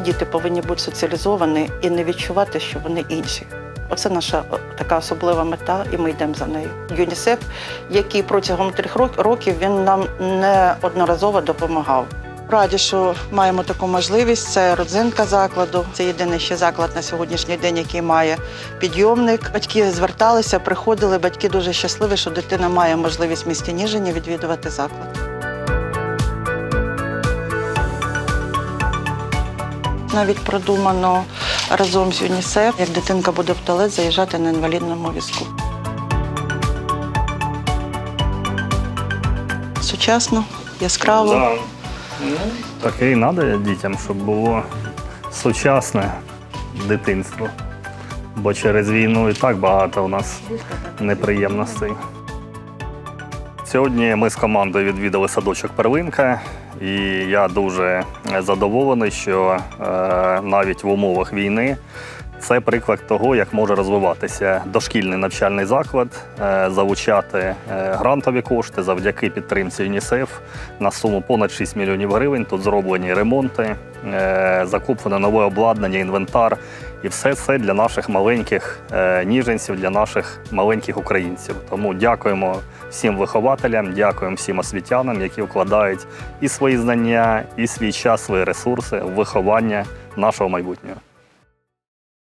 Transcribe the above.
діти повинні бути соціалізовані і не відчувати, що вони інші. Оце наша така особлива мета, і ми йдемо за нею. ЮНІСЕФ, який протягом трьох рок- років він нам неодноразово допомагав. Раді, що маємо таку можливість. Це родзинка закладу. Це єдиний ще заклад на сьогоднішній день, який має підйомник. Батьки зверталися, приходили. Батьки дуже щасливі, що дитина має можливість в місті Ніжині відвідувати заклад. Навіть продумано разом з ЮНІСЕФ, як дитинка буде в туалет заїжджати на інвалідному візку. Сучасно, яскраво. Таке і треба дітям, щоб було сучасне дитинство. Бо через війну і так багато у нас неприємностей. Сьогодні ми з командою відвідали садочок Первинка, і я дуже задоволений, що е, навіть в умовах війни це приклад того, як може розвиватися дошкільний навчальний заклад, е, залучати е, грантові кошти завдяки підтримці ЮНІСЕФ на суму понад 6 мільйонів гривень. Тут зроблені ремонти, е, закуплено нове обладнання, інвентар. І все це для наших маленьких ніженців, для наших маленьких українців. Тому дякуємо всім вихователям, дякуємо всім освітянам, які вкладають і свої знання, і свій час, свої ресурси в виховання нашого майбутнього.